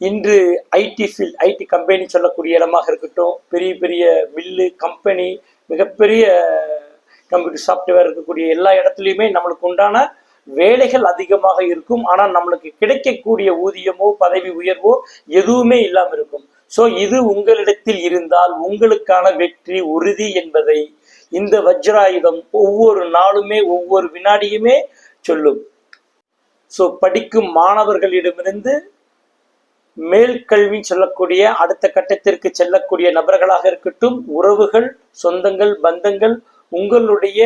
இன்று IT field IT company சொல்லக்கூடிய இடமாக இருக்கட்டும் பெரிய பெரிய மில்லு கம்பெனி மிகப்பெரிய கம்ப்யூட்டர் சாஃப்ட்வேர் இருக்கக்கூடிய எல்லா இடத்துலையுமே நம்மளுக்கு உண்டான வேலைகள் அதிகமாக இருக்கும். ஆனால் நம்மளுக்கு கிடைக்கக்கூடிய ஊதியமோ பதவி உயர்வோ எதுவுமே இல்லாமல் இருக்கும். ஸோ இது உங்களிடத்தில் இருந்தால் உங்களுக்கான வெற்றி உறுதி என்பதை இந்த வஜ்ராயுதம் ஒவ்வொரு நாளுமே ஒவ்வொரு வினாடியுமே சொல்லும். ஸோ படிக்கும் மாணவர்களிடமிருந்து மேல் கல்வி சொல்லக்கூடிய அடுத்த கட்டத்திற்கு செல்லக்கூடிய நபர்களாக இருக்கட்டும் உறவுகள் சொந்தங்கள் பந்தங்கள் உங்களுடைய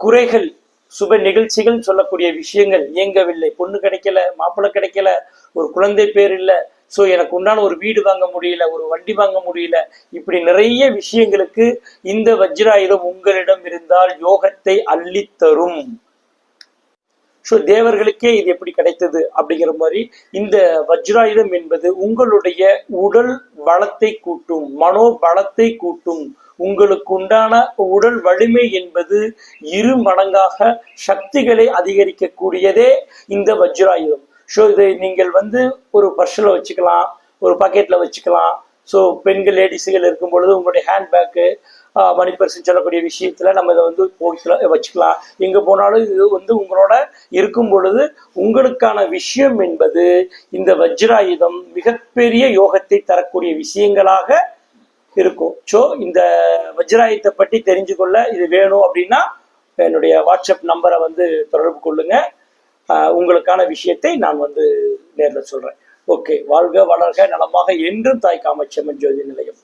குறைகள் சுப நிகழ்ச்சிகள் சொல்லக்கூடிய விஷயங்கள் இயங்கவில்லை. பொண்ணு கிடைக்கல மாப்பிள்ளை கிடைக்கல ஒரு குழந்தை பேர் இல்லை. ஸோ எனக்கு உண்டான ஒரு வீடு வாங்க முடியல ஒரு வண்டி வாங்க முடியல. இப்படி நிறைய விஷயங்களுக்கு இந்த வஜ்ராயுதம் உங்களிடம் இருந்தால் யோகத்தை அள்ளித்தரும். ஸோ தேவர்களுக்கே இது எப்படி கிடைத்தது அப்படிங்கிற மாதிரி இந்த வஜ்ராயுதம் என்பது உங்களுடைய உடல் வளத்தை கூட்டும் மனோ பலத்தை கூட்டும். உங்களுக்கு உண்டான உடல் வலிமை என்பது இரு மடங்காக சக்திகளை அதிகரிக்கக்கூடியதே இந்த வஜ்ராயுதம். ஸோ இதை நீங்கள் வந்து ஒரு பர்ஸில் வச்சுக்கலாம் ஒரு பாக்கெட்டில் வச்சுக்கலாம். ஸோ பெண்கள் லேடிஸுகள் இருக்கும் பொழுது உங்களுடைய ஹேண்ட்பேக்கு மணி சொல்லக்கூடிய விஷயத்துல நம்ம இதை வந்து போய்க்கலாம் வச்சுக்கலாம். எங்கே போனாலும் இது வந்து உங்களோட இருக்கும் பொழுது உங்களுக்கான விஷயம் என்பது இந்த வஜ்ராயுதம் மிகப்பெரிய யோகத்தை தரக்கூடிய விஷயங்களாக இருக்கும். ஸோ இந்த வஜ்ராயுதத்தை பற்றி தெரிஞ்சு கொள்ள இது வேணும் அப்படின்னா என்னுடைய வாட்ஸ்அப் நம்பரை வந்து தொடர்பு கொள்ளுங்க. உங்களுக்கான விஷயத்தை நான் வந்து நேரில் சொல்றேன். ஓகே வாழ்க வளர்க நலமாக என்றும் தாய் காமச்சம்மன் ஜோதி நிலையம்.